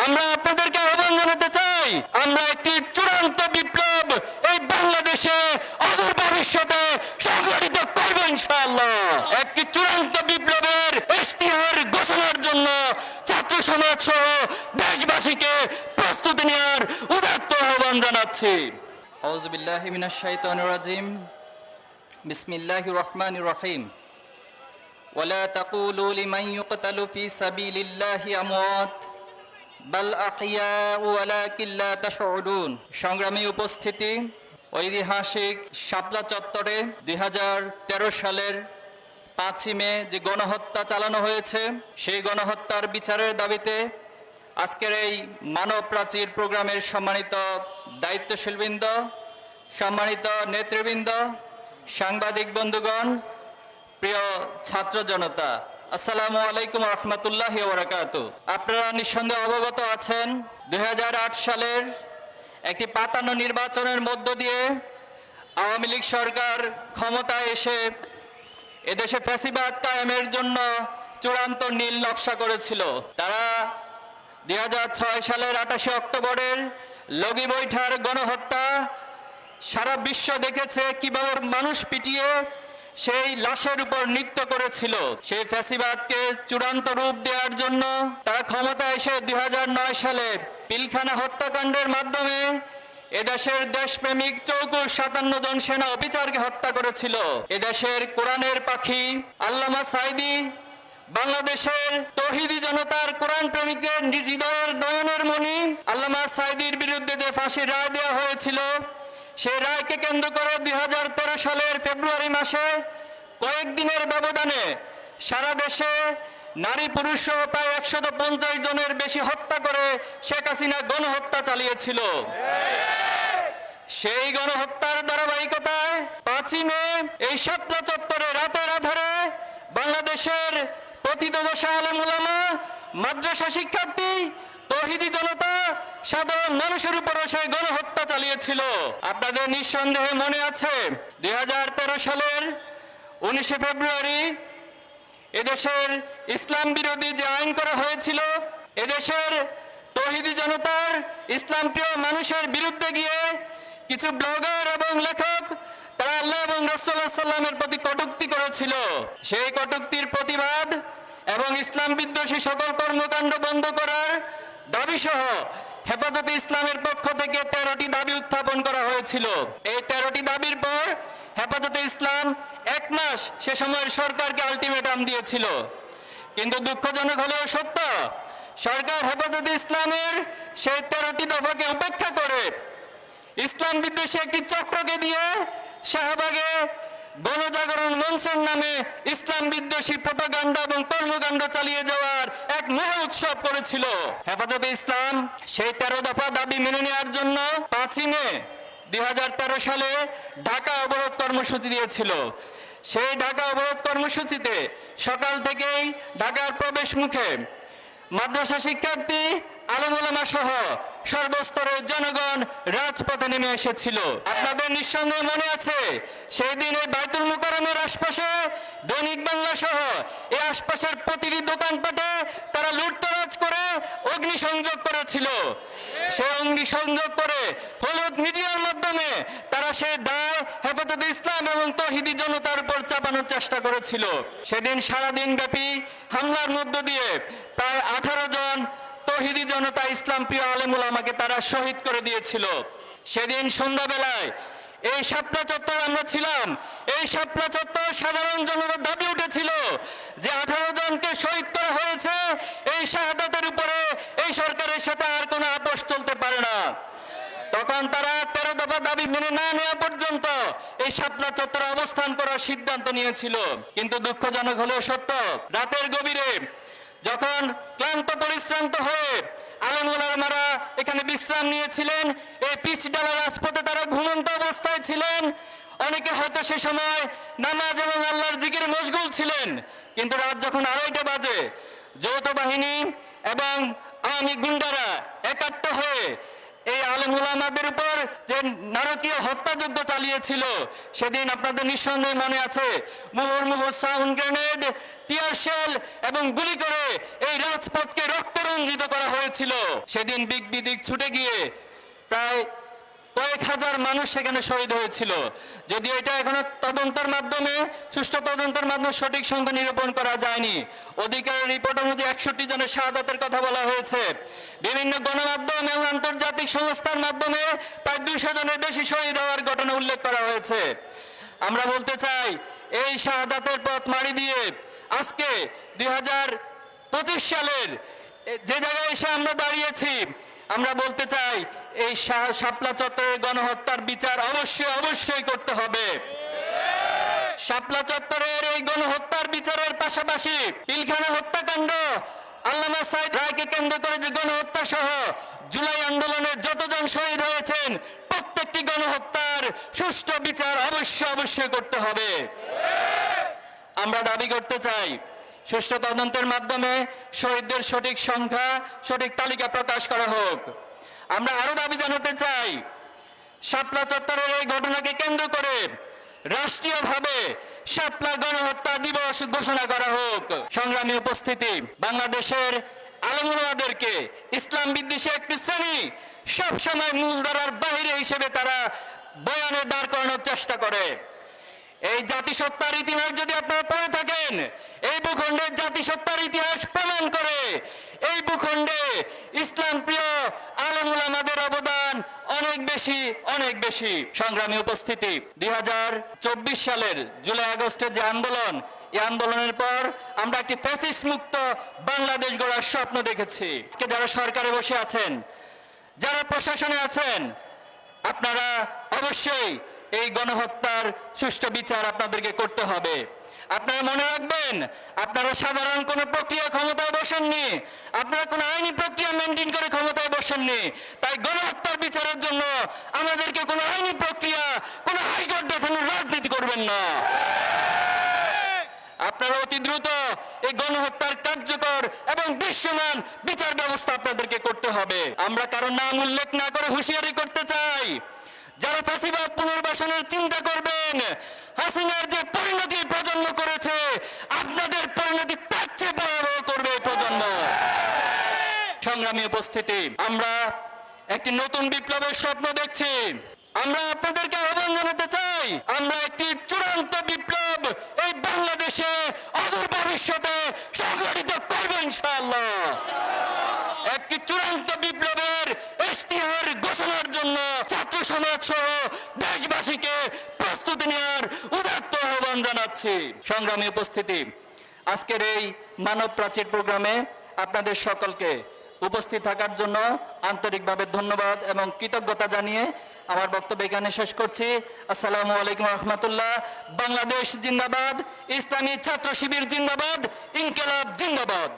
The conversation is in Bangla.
আমরা আপনাদেরকে আহ্বান জানাতে চাই আমরা একটি চূড়ান্ত বিপ্লব এই বাংলাদেশে অদূর ভবিষ্যতে সংগঠিত করব ইনশাআল্লাহ একটি চূড়ান্ত বিপ্লবের ইশতিহার ঘোষণার জন্য ছাত্র সমাজ সহ দেশবাসীকে প্রস্তুতি নেওয়ার উদাত্ত আহ্বান জানাচ্ছি أعوذ بالله من الشيطان الرجيم بسم الله الرحمن الرحيم ولا تقولوا لمن يقتل في سبيل الله أموات সংগ্রামী উপস্থিতি, ঐতিহাসিক শাপলা চত্বরে দুই হাজার তেরো সালের পাঁচই মে যে গণহত্যা চালানো হয়েছে, সেই গণহত্যার বিচারের দাবিতে আজকের এই মানব প্রাচীর প্রোগ্রামের সম্মানিত দায়িত্বশীলবৃন্দ, সম্মানিত নেতৃবৃন্দ, সাংবাদিক বন্ধুগণ, প্রিয় ছাত্র জনতা আসসালামু আলাইকুম রহমতুল্লাহ ওবরাকাত আপনারা নিঃসন্দেহে অবগত আছেন দু হাজার আট সালের একটি পাতানো নির্বাচনের মধ্য দিয়ে আওয়ামী লীগ সরকার ক্ষমতায় এসে এদেশে ফ্যাসিবাদ কায়েমের জন্য চূড়ান্ত নীল নকশা করেছিল। তারা দুই হাজার ছয় সালের আঠাশে অক্টোবরের লগি বৈঠার গণহত্যা সারা বিশ্ব দেখেছে কীভাবে মানুষ পিটিয়ে সেই লাশের উপর নৃত্য করেছিল। সেই ফ্যাসিবাদকে চূড়ান্ত রূপ দেওয়ার জন্য তারা ক্ষমতা এসে দুই সালে পিলখানা হত্যাকাণ্ডের মাধ্যমে এদেশের দেশপ্রেমিক চৌকুর সাতান্ন জন সেনা অফিসারকে হত্যা করেছিল। এদেশের কোরআনের পাখি আল্লামা সাইদি বাংলাদেশের তহিদি জনতার কোরআন প্রেমিকদের হৃদয়ের নয়নের মণি আল্লামা সাইদির বিরুদ্ধে যে ফাঁসির রায় দেওয়া হয়েছিল সেই রায়কে কেন্দ্র করে দুই সালের ফেব্রুয়ারি মাসে কয়েকদিনের ব্যবধানে সারা দেশে নারী পুরুষ প্রায় একশত জনের বেশি হত্যা করে শেখ হাসিনা গণহত্যা চালিয়েছিল। সেই গণহত্যার ধারাবাহিকতায় পাঁচই মে এই স্বপ্ন চত্বরে রাতের আধারে বাংলাদেশের প্রতিদশা আলম উলামা, মাদ্রাসা শিক্ষার্থী তহিদি জনতা সাধারণ মানুষের উপরে সেই গণহত্যা চালিয়েছিল। আপনাদের নিঃসন্দেহে মনে আছে, দুই সালের উনিশে ফেব্রুয়ারি এদেশের ইসলাম বিরোধী যে আইন করা হয়েছিল, এদেশের তহিদি জনতার ইসলাম প্রিয় মানুষের বিরুদ্ধে গিয়ে কিছু ব্লগার এবং লেখক তারা আল্লাহ এবং রসুল্লাহ সাল্লামের প্রতি কটুক্তি করেছিল। সেই কটুক্তির প্রতিবাদ এবং ইসলাম বিদ্বেষী সকল কর্মকাণ্ড বন্ধ করার দাবি সহ হেফাজতে ইসলামের পক্ষ থেকে তেরোটি দাবি উত্থাপন করা হয়েছিল। এই তেরোটি দাবির পর হেফাজতে ইসলাম এক মাস সে সময়ের সরকারকে আলটিমেটাম দিয়েছিল। কিন্তু দুঃখজনক হলেও সত্য, সরকার হেফাজতে ইসলামের সেই তেরোটি দফাকে উপেক্ষা করে ইসলাম বিদ্বেষী একটি চক্রকে দিয়ে শাহবাগে গণজাগরণ মঞ্চের নামে ইসলাম বিদ্বেষী প্রপাগান্ডা এবং কর্মকাণ্ড চালিয়ে যাওয়ার এক মহা উৎসব করেছিল। হেফাজতে ইসলাম সেই তেরো দফা দাবি মেনে নেওয়ার জন্য পাঁচই মে দুই হাজার তেরো সালে ঢাকা অবরোধ কর্মসূচি দিয়েছিল। সেই ঢাকা অবরোধ কর্মসূচিতে সকাল থেকেই ঢাকার প্রবেশ মুখে মাদ্রাসা শিক্ষার্থী আলমুলামা সহ সর্বস্তরের জনগণ রাজপথে নেমে এসেছিল। আপনাদের নিঃসন্দেহে মনে আছে, সেই দিন এই বাইতুল মুকারমের আশপাশে দৈনিক বাংলা সহ এই আশপাশের প্রতিটি দোকানপাটে তারা লুটতরাজ করে অগ্নিসংযোগ করেছিল। সেই অগ্নি সংযোগ করে হলুদ মিডিয়ার মাধ্যমে তারা সেই দায়, হেফাজতে ইসলাম এবং তহিদি জনতার উপর চাপানোর চেষ্টা করেছিল। সেদিন সারাদিন ব্যাপী হামলার মধ্য দিয়ে প্রায় আঠারো জন তহিদি জনতা ইসলাম প্রিয় আলেমুল আমাকে তারা শহীদ করে দিয়েছিল। সেদিন সন্ধ্যাবেলায় এই শাপলা চত্বর আমরা ছিলাম। এই শাপলা চত্বর সাধারণ জনতার দাবি উঠেছিল যে আঠারো জনকে শহীদ করা হয়েছে। এই শাহাদাতের উপরে এই সরকারের সাথে আর কোনো আপোষ চলতে পারে না। তখন তারা তেরো দফা দাবি মেনে না নেওয়া পর্যন্ত এই শাপলা চত্বরে অবস্থান করার সিদ্ধান্ত নিয়েছিল। কিন্তু দুঃখজনক হলেও সত্য, রাতের গভীরে যখন ক্লান্ত পরিশ্রান্ত হয়ে আলমুলামারা এখানে বিশ্রাম নিয়েছিলেন, এই পিচ ডালা রাজপথে তারা ঘুমন্ত অবস্থায় ছিলেন। অনেকে হয়তো সে সময় নামাজ এবং আল্লাহর জিকির মশগুল ছিলেন, কিন্তু রাত যখন আড়াইটা বাজে, যৌথ বাহিনী এবং আওয়ামী গুন্ডারা একাত্ম হয়ে এই আলম উলামাদের উপর যে নারকীয় হত্যাযুদ্ধ চালিয়েছিল, সেদিন আপনাদের নিঃসন্দেহে মনে আছে মুহুর্মুহ সাউন্ড গ্রেনেড, টিয়ার শেল এবং গুলি করে এই রাজপথকে রক্তরঞ্জিত করা হয়েছিল। সেদিন বিগ বিদিক ছুটে গিয়ে প্রায় কয়েক হাজার মানুষ সেখানে শহীদ হয়েছিল। যদি এটা এখনও তদন্তের মাধ্যমে, সুষ্ঠু তদন্তের মাধ্যমে সঠিক সংখ্যা নিরূপণ করা যায়নি। অধিকারের রিপোর্ট অনুযায়ী একষট্টি জনের শাহাদাতের কথা বলা হয়েছে। বিভিন্ন গণমাধ্যম এবং আন্তর্জাতিক সংস্থার মাধ্যমে প্রায় দুইশো জনের বেশি শহীদ হওয়ার ঘটনা উল্লেখ করা হয়েছে। আমরা বলতে চাই, এই শাহাদাতের পথ মারি দিয়ে আজকে দুই সালের যে জায়গায় এসে আমরা দাঁড়িয়েছি আমরা বলতে চাই, এই শাপলা চত্বরের গণহত্যার বিচার অবশ্যই অবশ্যই করতে হবে। শাপলা চত্বরের এই গণহত্যার বিচারের পাশাপাশি পিলখানা হত্যাকাণ্ড, আল্লামা সাইদ রায়কে কেন্দ্র করে যে গণহত্যা সহ জুলাই আন্দোলনের যতজন শহীদ হয়েছেন, প্রত্যেকটি গণহত্যার সুষ্ঠু বিচার অবশ্যই অবশ্যই করতে হবে। আমরা দাবি করতে চাই সুষ্ঠু তদন্তের মাধ্যমে শহীদদের সঠিক সংখ্যা, সঠিক তালিকা প্রকাশ করা হোক। আমরা আরও দাবি জানাতে চাই, শাপলা চত্বরের এই ঘটনাকে কেন্দ্র করে রাষ্ট্রীয়ভাবে শাপলা গণহত্যা দিবস ঘোষণা করা হোক। সংগ্রামী উপস্থিতি, বাংলাদেশের আলমুলাদেরকে ইসলাম বিদ্বেষী একটি শ্রেণি সবসময় মূলধারার বাহিরে হিসেবে তারা বয়ানে দাঁড় করানোর চেষ্টা করে। এই জাতিসত্তার ইতিহাস যদি আপনারা পড়ে থাকেন, এই ভূখণ্ডের জাতিসত্তার ইতিহাস প্রমাণ করে, এই ভূখণ্ডে ইসলাম প্রিয় আলমুল আমাদের অবদান অনেক বেশি অনেক বেশি। সংগ্রামী উপস্থিতি, দুই হাজার চব্বিশ সালের জুলাই আগস্টের যে আন্দোলন, এই আন্দোলনের পর আমরা একটি ফ্যাসিস্ট মুক্ত বাংলাদেশ গড়ার স্বপ্ন দেখেছি। আজকে যারা সরকারে বসে আছেন, যারা প্রশাসনে আছেন, আপনারা অবশ্যই এই গণহত্যার সুষ্ঠু বিচার আপনাদেরকে করতে হবে। আপনারা মনে রাখবেন, আপনারা সাধারণ কোনো প্রক্রিয়া ক্ষমতায় বসেননি, আপনারা কোনো আইনি প্রক্রিয়া মেনটেন করে ক্ষমতায় বসেননি। তাই গণহত্যার বিচারের জন্য আমাদেরকে কোনো আইনি প্রক্রিয়া, কোনো হাইকোর্ট দেখানোর রাজনীতি করবেন না। আপনারা অতি দ্রুত এই গণহত্যার কার্যকর এবং দৃশ্যমান বিচার ব্যবস্থা আপনাদেরকে করতে হবে। আমরা কারও নাম উল্লেখ না করে হুঁশিয়ারি করতে চাই। যারা ফাঁসিবাদ পুনর্বাসনের চিন্তা করবেন, হাসিনার যে পরিণতি প্রজন্ম করেছে, আপনাদের পরিণতি তার চেয়ে ভয়াবহ করবে প্রজন্ম। সংগ্রামী উপস্থিতি, আমরা একটি নতুন বিপ্লবের স্বপ্ন দেখছি। আমরা আপনাদেরকে আহ্বান জানাতে চাই, আমরা একটি চূড়ান্ত বিপ্লব এই বাংলাদেশে অদূর ভবিষ্যতে সংগঠিত করব ইনশাআল্লাহ। একটি চূড়ান্ত বিপ্লবের ইশতিহার ঘোষণার জন্য ছাত্র দেশবাসীকে প্রস্তুতি নেওয়ার উদাত্ত আহ্বান জানাচ্ছি। সংগ্রামী উপস্থিতি, আজকের এই মানব প্রাচীর প্রোগ্রামে আপনাদের সকলকে উপস্থিত থাকার জন্য আন্তরিকভাবে ধন্যবাদ এবং কৃতজ্ঞতা জানিয়ে আমার বক্তব্য এখানে শেষ করছি। আসসালামু আলাইকুম রহমতুল্লাহ। বাংলাদেশ জিন্দাবাদ, ইসলামী ছাত্র শিবির জিন্দাবাদ, ইনকেলাব জিন্দাবাদ।